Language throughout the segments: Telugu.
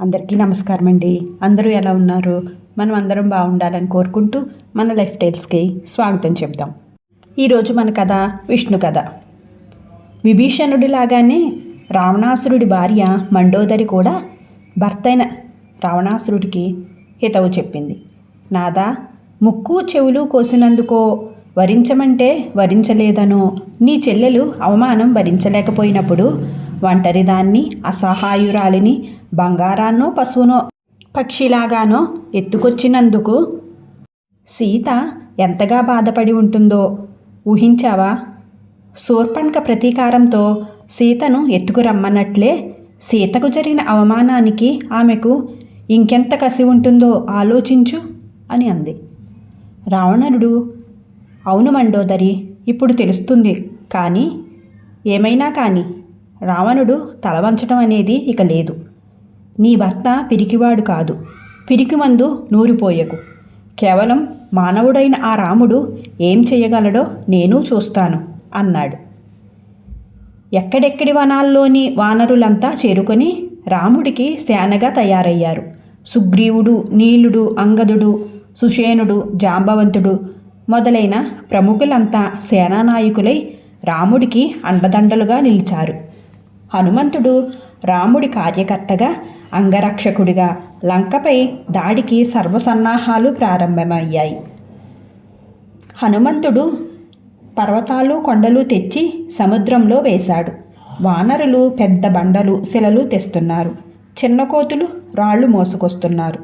అందరికీ నమస్కారం అండి. అందరూ ఎలా ఉన్నారు? మనం అందరం బాగుండాలని కోరుకుంటూ మన లైఫ్ టైల్స్కి స్వాగతం చెప్దాం. ఈరోజు మన కథ విష్ణు కథ. విభీషణుడి లాగానే రావణాసురుడి భార్య మండోదరి కూడా భర్తైన రావణాసురుడికి హితవు చెప్పింది. నాదా ముక్కు చెవులు కోసినందుకో వరించమంటే వరించలేదనో నీ చెల్లెలు అవమానం భరించలేకపోయినప్పుడు ఒంటరిదాన్ని అసహాయురాలిని బంగారాన్నో పశువునో పక్షిలాగానో ఎత్తుకొచ్చినందుకు సీత ఎంతగా బాధపడి ఉంటుందో ఊహించావా? శూర్పణక ప్రతీకారంతో సీతను ఎత్తుకురమ్మన్నట్లే సీతకు జరిగిన అవమానానికి ఆమెకు ఇంకెంత కసి ఉంటుందో ఆలోచించు అని అంది. రావణుడు అవును మండోదరి ఇప్పుడు తెలుస్తుంది. కానీ ఏమైనా కానీ రావణుడు తలవంచటం అనేది ఇక లేదు. నీ భర్త పిరికివాడు కాదు. పిరికిమందు నూరిపోయకు. కేవలం మానవుడైన ఆ రాముడు ఏం చేయగలడో నేను చూస్తాను అన్నాడు. ఎక్కడెక్కడి వనాల్లోని వానరులంతా చేరుకొని రాముడికి సేనగా తయారయ్యారు. సుగ్రీవుడు నీలుడు అంగదుడు సుషేనుడు జాంబవంతుడు మొదలైన ప్రముఖులంతా సేనానాయకులై రాముడికి అండదండలుగా నిలిచారు. హనుమంతుడు రాముడి కార్యకర్తగా అంగరక్షకుడిగా లంకపై దాడికి సర్వసన్నాహాలు ప్రారంభమయ్యాయి. హనుమంతుడు పర్వతాలు కొండలు తెచ్చి సముద్రంలో వేశాడు. వానరులు పెద్ద బండలు శిలలు తెస్తున్నారు. చిన్న కోతులు రాళ్ళు మోసుకొస్తున్నారు.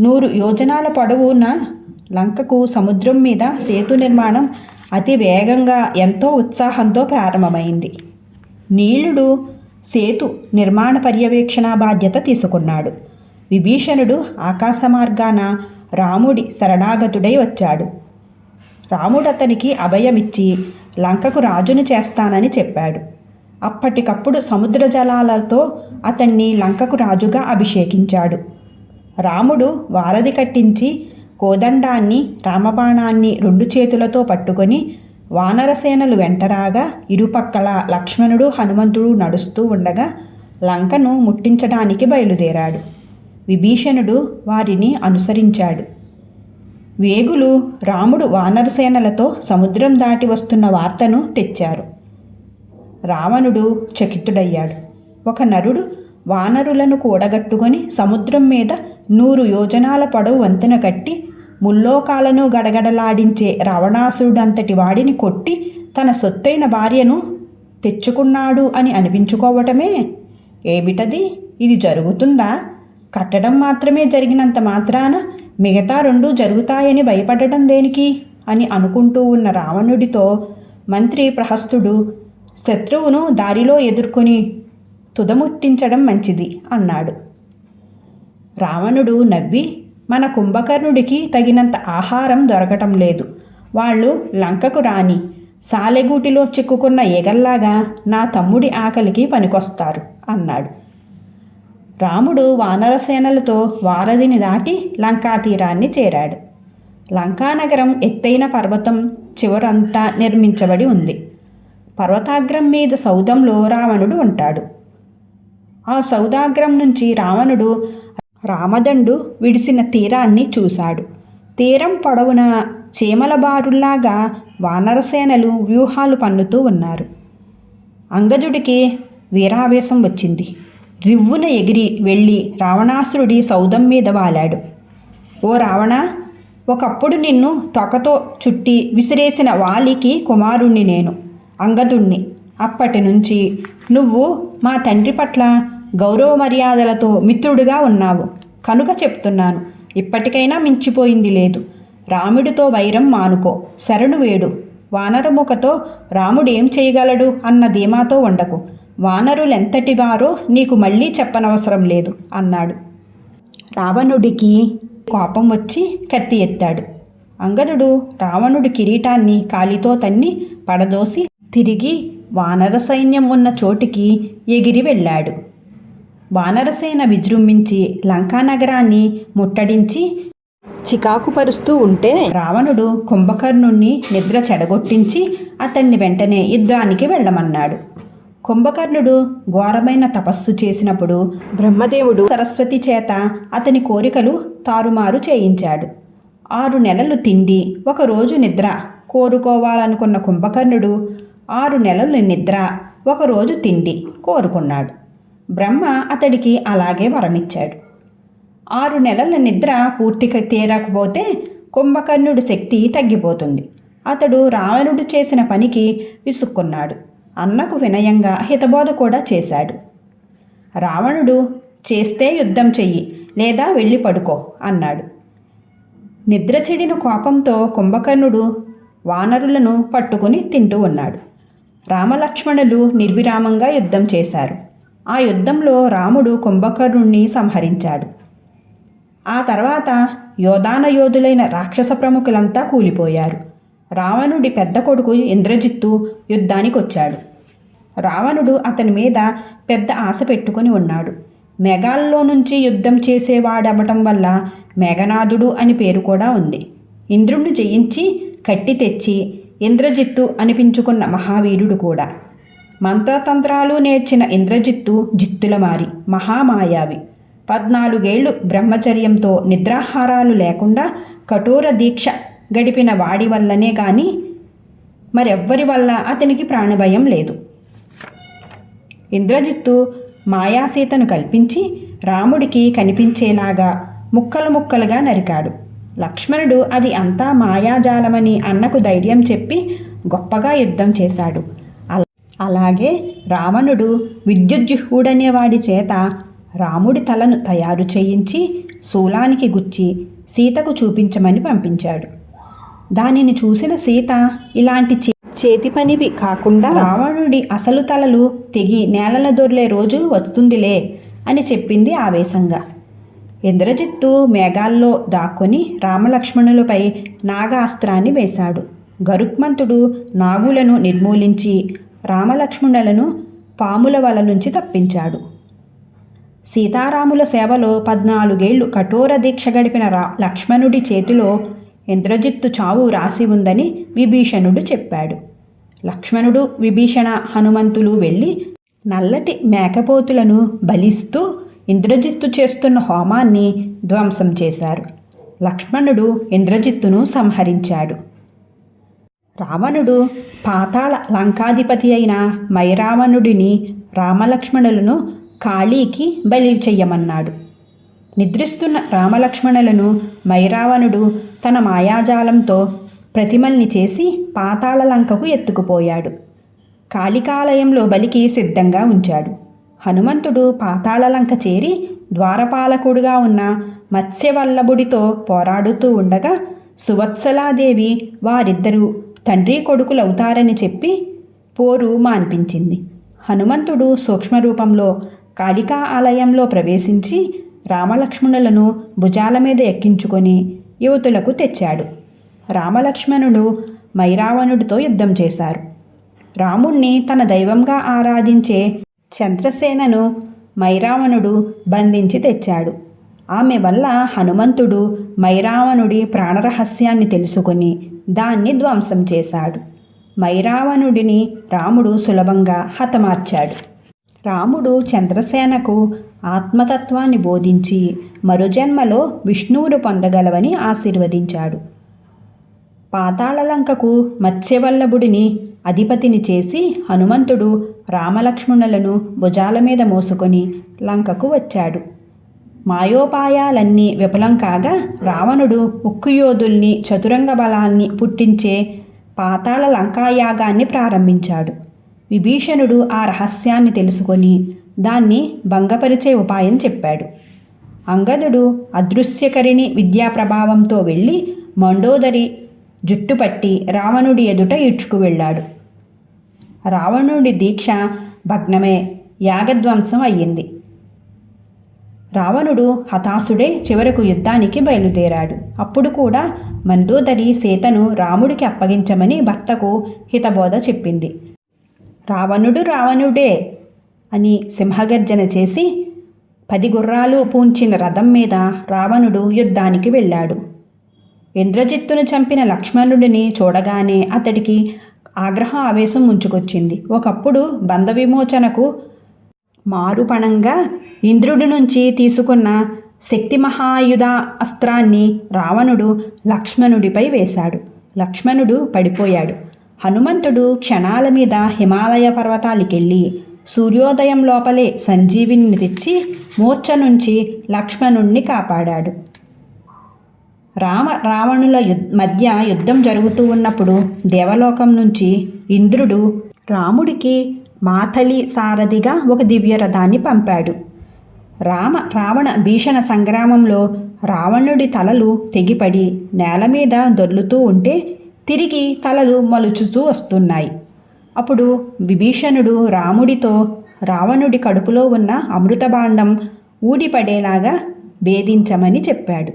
నూరు యోజనాల పొడవున లంకకు సముద్రం మీద సేతు నిర్మాణం అతి వేగంగా ఎంతో ఉత్సాహంతో ప్రారంభమైంది. నీలుడు సేతు నిర్మాణ పర్యవేక్షణ బాధ్యత తీసుకున్నాడు. విభీషణుడు ఆకాశ మార్గాన రాముడి శరణాగతుడై వచ్చాడు. రాముడు అతనికి అభయమిచ్చి లంకకు రాజును చేస్తానని చెప్పాడు. అప్పటికప్పుడు సముద్ర జలాలతో అతన్ని లంకకు రాజుగా అభిషేకించాడు. రాముడు వారధి కట్టించి కోదండాన్ని రామబాణాన్ని రెండు చేతులతో పట్టుకొని వానరసేనలు వెంటరాగా ఇరుపక్కల లక్ష్మణుడు హనుమంతుడు నడుస్తూ ఉండగా లంకను ముట్టించడానికి బయలుదేరాడు. విభీషణుడు వారిని అనుసరించాడు. వేగులు రాముడు వానరసేనలతో సముద్రం దాటి వస్తున్న వార్తను తెచ్చారు. రావణుడు చకితుడయ్యాడు. ఒక నరుడు వానరులను కూడగట్టుకొని సముద్రం మీద నూరు యోజనాల పొడవు వంతెన కట్టి ముల్లోకాలను గడగడలాడించే రావణాసురుడంతటి వాడిని కొట్టి తన సొత్తైన భార్యను తెచ్చుకున్నాడు అని అనిపించుకోవటమే? ఏమిటది? ఇది జరుగుతుందా? కట్టడం మాత్రమే జరిగినంత మాత్రాన మిగతా రెండు జరుగుతాయని భయపడటం దేనికి? అని అనుకుంటూ ఉన్న రావణుడితో మంత్రి ప్రహస్తుడు శత్రువును దారిలో ఎదుర్కొని తుదముట్టించడం మంచిది అన్నాడు. రావణుడు నవ్వి మన కుంభకర్ణుడికి తగినంత ఆహారం దొరకటం లేదు. వాళ్ళు లంకకు రాని సాలెగూటిలో చిక్కుకున్న ఎగల్లాగా నా తమ్ముడి ఆకలికి పనికొస్తారు అన్నాడు. రాముడు వానరసేనలతో వారధిని దాటి లంకా తీరాన్ని చేరాడు. లంకానగరం ఎత్తైన పర్వతం చివరంతా నిర్మించబడి ఉంది. పర్వతాగ్రం మీద సౌదంలో రావణుడు ఉంటాడు. ఆ సౌదాగ్రం నుంచి రావణుడు రామదండు విడిసిన తీరాన్ని చూశాడు. తీరం పొడవున చీమల బారుల్లాగా వానరసేనలు వ్యూహాలు పన్నుతూ ఉన్నారు. అంగదుడికి వీరావేశం వచ్చింది. రివ్వున ఎగిరి వెళ్ళి రావణాసురుడి సౌదం మీద వాలాడు. ఓ రావణ ఒకప్పుడు నిన్ను తొకతో చుట్టి విసిరేసిన వాలికి కుమారుణ్ణి నేను అంగదుణ్ణి. అప్పటి నుంచి నువ్వు మా తండ్రి పట్ల గౌరవ మర్యాదలతో మిత్రుడుగా ఉన్నావు. కనుక చెప్తున్నాను ఇప్పటికైనా మించిపోయింది లేదు. రాముడితో వైరం మానుకో శరణు వేడు. వానరముఖతో రాముడేం చేయగలడు అన్న ధీమాతో ఉండకు వానరులెంతటి వారో నీకు మళ్ళీ చెప్పనవసరం లేదు అన్నాడు. రావణుడికి కోపం వచ్చి కత్తి ఎత్తాడు. అంగదుడు రావణుడి కిరీటాన్ని కాలితో తన్ని పడదోసి తిరిగి వానర సైన్యం ఉన్న చోటికి ఎగిరి వెళ్ళాడు. వానరసేన విజృంభించి లంకానగరాన్ని ముట్టడించి చికాకుపరుస్తూ ఉంటే రావణుడు కుంభకర్ణుణ్ణి నిద్ర చెడగొట్టించి అతన్ని వెంటనే యుద్ధానికి వెళ్ళమన్నాడు. కుంభకర్ణుడు ఘోరమైన తపస్సు చేసినప్పుడు బ్రహ్మదేవుడు సరస్వతి చేత అతని కోరికలు తారుమారు చేయించాడు. ఆరు నెలలు తిండి ఒకరోజు నిద్ర కోరుకోవాలనుకున్న కుంభకర్ణుడు ఆరు నెలలు నిద్ర ఒకరోజు తిండి కోరుకున్నాడు. బ్రహ్మ అతడికి అలాగే వరమిచ్చాడు. ఆరు నెలల నిద్ర పూర్తిగా తీరకపోతే కుంభకర్ణుడి శక్తి తగ్గిపోతుంది. అతడు రావణుడు చేసిన పనికి విసుక్కున్నాడు. అన్నకు వినయంగా హితబోధ కూడా చేశాడు. రావణుడు చేస్తే యుద్ధం చెయ్యి లేదా వెళ్ళి పడుకో అన్నాడు. నిద్ర చెడిన కోపంతో కుంభకర్ణుడు వానరులను పట్టుకుని తింటూ ఉన్నాడు. రామలక్ష్మణులు నిర్విరామంగా యుద్ధం చేశారు. ఆ యుద్ధంలో రాముడు కుంభకర్ణుణ్ణి సంహరించాడు. ఆ తర్వాత యోధాన యోధులైన రాక్షస ప్రముఖులంతా కూలిపోయారు. రావణుడి పెద్ద కొడుకు ఇంద్రజిత్తు యుద్ధానికి వచ్చాడు రావణుడు అతని మీద పెద్ద ఆశ పెట్టుకుని ఉన్నాడు. మేఘాల్లో నుంచి యుద్ధం చేసేవాడవటం వల్ల మేఘనాథుడు అని పేరు కూడా ఉంది. ఇంద్రుణ్ణి జయించి కట్టి తెచ్చి ఇంద్రజిత్తు అనిపించుకున్న మహావీరుడు కూడా. మంత్రతంత్రాలు నేర్చిన ఇంద్రజిత్తు జిత్తులమారి మహామాయావి. పద్నాలుగేళ్ళు బ్రహ్మచర్యంతో నిద్రాహారాలు లేకుండా కఠోర దీక్ష గడిపిన వాడి వల్లనే కానీ మరెవ్వరి వల్ల అతనికి ప్రాణభయం లేదు. ఇంద్రజిత్తు మాయాసీతను కల్పించి రాముడికి కనిపించేలాగా ముక్కలు ముక్కలుగా నరికాడు. లక్ష్మణుడు అది అంతా మాయాజాలమని అన్నకు ధైర్యం చెప్పి గొప్పగా యుద్ధం చేశాడు. అలాగే రావణుడు విద్యుజ్జుహుడనేవాడి చేత రాముడి తలను తయారు చేయించి శూలానికి గుచ్చి సీతకు చూపించమని పంపించాడు. దానిని చూసిన సీత ఇలాంటి చే- చేతి పనివి కాకుండా రావణుడి అసలు తలలు తెగి నేలల దొర్లే రోజు వస్తుందిలే అని చెప్పింది ఆవేశంగా. ఇంద్రజిత్తు మేఘాల్లో దాక్కొని రామలక్ష్మణులపై నాగాస్త్రాన్ని వేశాడు. గరుక్మంతుడు నాగులను నిర్మూలించి రామలక్ష్మణులను పాముల వల నుంచి తప్పించాడు. సీతారాముల సేవలో పద్నాలుగేళ్ళు కఠోర దీక్ష గడిపిన రా లక్ష్మణుడి చేతిలో ఇంద్రజిత్తు చావు రాసి ఉందని విభీషణుడు చెప్పాడు. లక్ష్మణుడు విభీషణ హనుమంతులు వెళ్ళి నల్లటి మేకపోతులను బలిస్తూ ఇంద్రజిత్తు చేస్తున్న హోమాన్ని ధ్వంసం చేశారు. లక్ష్మణుడు ఇంద్రజిత్తును సంహరించాడు. రావణుడు పాతాళ లంకాధిపతి అయిన మైరావణుడిని రామలక్ష్మణులను కాళీకి బలి చెయ్యమన్నాడు. నిద్రిస్తున్న రామలక్ష్మణులను మైరావణుడు తన మాయాజాలంతో ప్రతిమల్ని చేసి పాతాళ లంకకు ఎత్తుకుపోయాడు. కాళికాలయంలో బలికి సిద్ధంగా ఉంచాడు. హనుమంతుడు పాతాళలంక చేరి ద్వారపాలకుడుగా ఉన్న మత్స్యవల్లభుడితో పోరాడుతూ ఉండగా సువత్సలాదేవి వారిద్దరూ తండ్రి కొడుకులవుతారని చెప్పి పోరు మాన్పించింది. హనుమంతుడు సూక్ష్మరూపంలో కాళికా ఆలయంలో ప్రవేశించి రామలక్ష్మణులను భుజాల మీద ఎక్కించుకొని యువతులకు తెచ్చాడు. రామలక్ష్మణుడు మైరావణుడితో యుద్ధం చేశారు. రాముణ్ణి తన దైవంగా ఆరాధించే చంద్రసేనను మైరావణుడు బంధించి తెచ్చాడు. ఆమె వల్ల హనుమంతుడు మైరావణుడి ప్రాణరహస్యాన్ని తెలుసుకుని దాన్ని ధ్వంసం చేశాడు. మైరావణుడిని రాముడు సులభంగా హతమార్చాడు. రాముడు చంద్రసేనకు ఆత్మతత్వాన్ని బోధించి మరుజన్మలో విష్ణువును పొందగలవని ఆశీర్వదించాడు. పాతాళలంకకు మత్స్యవల్లభుడిని అధిపతిని చేసి హనుమంతుడు రామలక్ష్మణులను భుజాల మీద మోసుకొని లంకకు వచ్చాడు. మాయోపాయాలన్నీ విఫలం కాగా రావణుడు ఉక్కుయోధుల్ని చతురంగ బలాన్ని పుట్టించే పాతాళ లంకాయాగాన్ని ప్రారంభించాడు. విభీషణుడు ఆ రహస్యాన్ని తెలుసుకొని దాన్ని భంగపరిచే ఉపాయం చెప్పాడు. అంగదుడు అదృశ్యకరిణి విద్యా ప్రభావంతో వెళ్ళి మండోదరి జుట్టుపట్టి రావణుడి ఎదుట ఈడ్చుకు వెళ్ళాడు. రావణుడి దీక్ష భగ్నమే యాగధ్వంసం అయ్యింది. రావణుడు హతాశుడే చివరకు యుద్ధానికి బయలుదేరాడు. అప్పుడు కూడా మందోదరి సీతను రాముడికి అప్పగించమని భర్తకు హితబోధ చెప్పింది. రావణుడు రావణుడే అని సింహగర్జన చేసి పది గుర్రాలు పూంచిన రథం మీద రావణుడు యుద్ధానికి వెళ్ళాడు. ఇంద్రజిత్తును చంపిన లక్ష్మణుడిని చూడగానే అతడికి ఆగ్రహం ఆవేశం ముంచుకొచ్చింది. ఒకప్పుడు బంధ విమోచనకు మారుపణంగా ఇంద్రుడి నుంచి తీసుకున్న శక్తి మహాయుధ అస్త్రాన్ని రావణుడు లక్ష్మణుడిపై వేశాడు. లక్ష్మణుడు పడిపోయాడు. హనుమంతుడు క్షణాల మీద హిమాలయ పర్వతాలకెళ్ళి సూర్యోదయం లోపలే సంజీవిని తెచ్చి మూర్ఛ నుంచి లక్ష్మణుణ్ణి కాపాడాడు. రామ రావణుల యుద్ మధ్య యుద్ధం జరుగుతూ ఉన్నప్పుడు దేవలోకం నుంచి ఇంద్రుడు రాముడికి మాథలి సారథిగా ఒక దివ్యరథాన్ని పంపాడు. రామ రావణ భీషణ సంగ్రామంలో రావణుడి తలలు తెగిపడి నేల మీద దొర్లుతూ ఉంటే తిరిగి తలలు మలుచుతూ వస్తున్నాయి. అప్పుడు విభీషణుడు రాముడితో రావణుడి కడుపులో ఉన్న అమృతభాండం ఊడిపడేలాగా భేదించమని చెప్పాడు.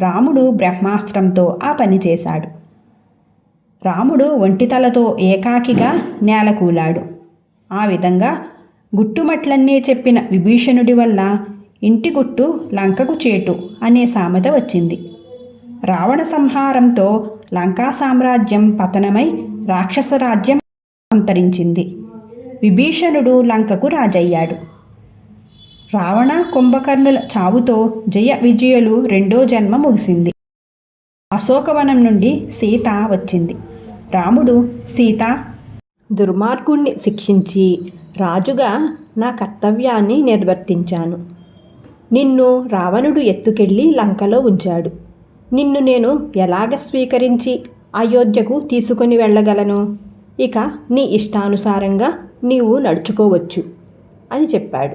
రాముడు బ్రహ్మాస్త్రంతో ఆ పని చేశాడు. రాముడు ఒంటితలతో ఏకాకిగా నేలకూలాడు ఆ విధంగా గుట్టుమట్లన్నీ చెప్పిన విభీషణుడి వల్ల ఇంటి గుట్టు లంకకు చేటు అనే సామెత వచ్చింది. రావణ సంహారంతో లంకా సామ్రాజ్యం పతనమై రాక్షస రాజ్యం అంతరించింది. విభీషణుడు లంకకు రాజయ్యాడు. రావణ కుంభకర్ణుల చావుతో జయ విజయులు రెండో జన్మ ముగిసింది. అశోకవనం నుండి సీత వచ్చింది. రాముడు సీత దుర్మార్గుణ్ణి శిక్షించి రాజుగా నా కర్తవ్యాన్ని నిర్వర్తించాను. నిన్ను రావణుడు ఎత్తుకెళ్ళి లంకలో ఉంచాడు. నిన్ను నేను ఎలాగ స్వీకరించి అయోధ్యకు తీసుకొని వెళ్ళగలను? ఇక నీ ఇష్టానుసారంగా నీవు నడుచుకోవచ్చు అని చెప్పాడు.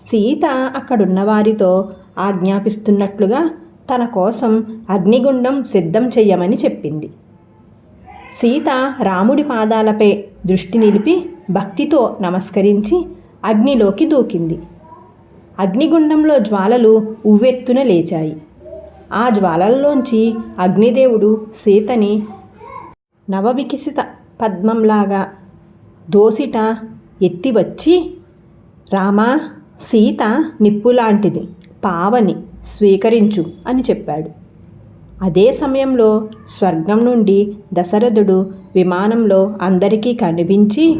సీత అక్కడున్న వారితో ఆజ్ఞాపిస్తున్నట్లుగా తన కోసం అగ్నిగుండం సిద్ధం చెయ్యమని చెప్పింది. సీత రాముడి పాదాలపై దృష్టి నిలిపి భక్తితో నమస్కరించి అగ్నిలోకి దూకింది. అగ్నిగుండంలో జ్వాలలు ఉవ్వెత్తున లేచాయి. ఆ జ్వాలల్లోంచి అగ్నిదేవుడు సీతని నవవికసిత పద్మంలాగా దోసిట ఎత్తివచ్చి రామా సీత నిప్పులాంటిది పావని స్వీకరించు అని చెప్పాడు. అదే సమయంలో స్వర్గం నుండి దశరథుడు విమానంలో అందరికీ కనిపించి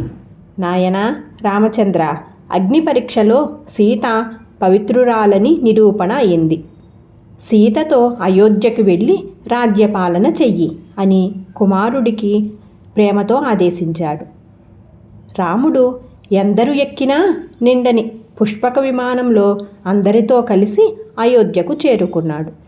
నాయనా రామచంద్ర అగ్ని పరీక్షలో సీత పవిత్రురాలని నిరూపణ అయింది. సీతతో అయోధ్యకు వెళ్ళి రాజ్యపాలన చెయ్యి అని కుమారుడికి ప్రేమతో ఆదేశించాడు. రాముడు ఎందరు ఎక్కినా నిండని పుష్పక విమానంలో అందరితో కలిసి అయోధ్యకు చేరుకున్నాడు.